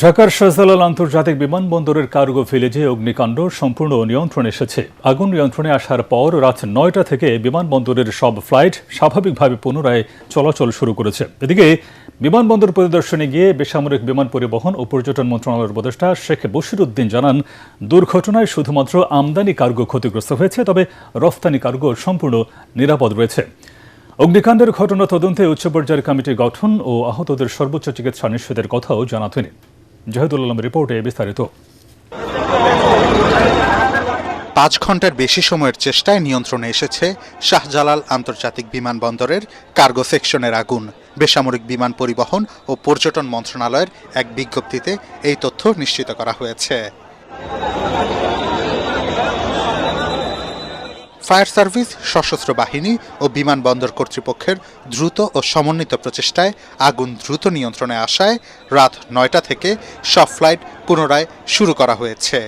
ঢাকার শাহজালাল আন্তর্জাতিক বিমানবন্দরের কার্গো ভিলেজে অগ্নিকাণ্ড সম্পূর্ণ নিয়ন্ত্রণে এসেছে। আগুন নিয়ন্ত্রণে আসার পর রাত নয়টা থেকে বিমানবন্দরের সব ফ্লাইট স্বাভাবিকভাবে পুনরায় চলাচল শুরু করেছে। এদিকে বিমানবন্দর পরিদর্শনে গিয়ে বেসামরিক বিমান পরিবহন ও পর্যটন মন্ত্রণালয়ের উপদেষ্টা শেখ বশির উদ্দিন জানান, দুর্ঘটনায় শুধুমাত্র আমদানি কার্গো ক্ষতিগ্রস্ত হয়েছে, তবে রফতানি কার্গো সম্পূর্ণ নিরাপদ রয়েছে। অগ্নিকাণ্ডের ঘটনা তদন্তে উচ্চ পর্যায়ের কমিটি গঠন ও আহতদের সর্বোচ্চ চিকিৎসা নিশ্চিতের কথাও জানা জাহিদুল আলম রিপোর্টে বিস্তারিত। পাঁচ ঘণ্টার বেশি সময়ের চেষ্টায় নিয়ন্ত্রণে এসেছে শাহজালাল আন্তর্জাতিক বিমানবন্দরের কার্গো সেকশনের আগুন। বেসামরিক বিমান পরিবহন ও পর্যটন মন্ত্রণালয়ের এক বিজ্ঞপ্তিতে এই তথ্য নিশ্চিত করা হয়েছে। ফায়ার সার্ভিস, সশস্ত্র বাহিনী ও বিমানবন্দর কর্তৃপক্ষের দ্রুত ও সমন্বিত প্রচেষ্টায় আগুন দ্রুত নিয়ন্ত্রণে আসায় রাত নয়টা থেকে সব ফ্লাইট পুনরায় শুরু করা হয়েছে।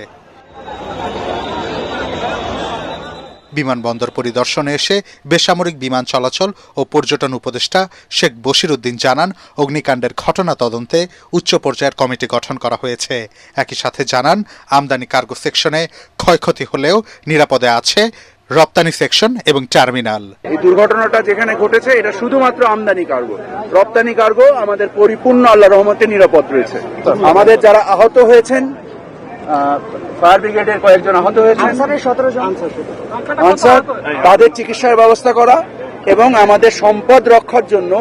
বিমানবন্দর পরিদর্শনে এসে বেসামরিক বিমান চলাচল ও পর্যটন উপদেষ্টা শেখ বশির উদ্দিন জানান, অগ্নিকাণ্ডের ঘটনা তদন্তে উচ্চ পর্যায়ের কমিটি গঠন করা হয়েছে। একই সাথে জানান, আমদানি কার্গো সেকশনে ক্ষয়ক্ষতি হলেও নিরাপদে আছে রপ্তানি সেকশন এবং টার্মিনাল। এই দুর্ঘটনাটা যেখানে ঘটেছে এটা শুধুমাত্র আমদানি কার্গো। রপ্তানি কার্গো আমাদের পরিপূর্ণ আল্লাহ রহমতে নিরাপদ রয়েছে। আমাদের যারা আহত হয়েছেন ফায়ার ব্রিগেডের কয়েকজন আহত হয়েছেন। আনসার তাদের চিকিৎসার ব্যবস্থা করা এবং আমাদের সম্পদ রক্ষার জন্য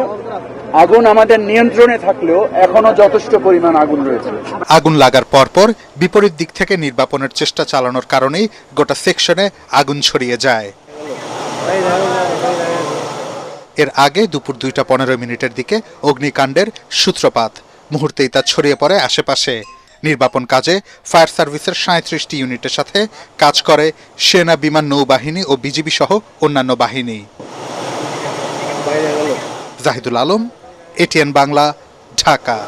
আগুন আমাদের নিয়ন্ত্রণে থাকলেও এখনও যথেষ্ট পরিমাণ আগুন রয়েছে। আগুন লাগার পরপর বিপরীত দিক থেকে নির্বাপনের চেষ্টা চালানোর কারণেই গোটা সেকশনে আগুন ছড়িয়ে যায়। এর আগে দুপুর দুইটা পনেরো মিনিটের দিকে অগ্নিকাণ্ডের সূত্রপাত। মুহূর্তেই তা ছড়িয়ে পড়ে আশেপাশে। নির্বাপন কাজে ফায়ার সার্ভিসের সাঁত্রিশটি ইউনিটের সাথে কাজ করে সেনা, বিমান, নৌবাহিনী ও বিজিবি সহ অন্যান্য বাহিনী। জাহিদুল আলম এটিএন বাংলা ঢাকা।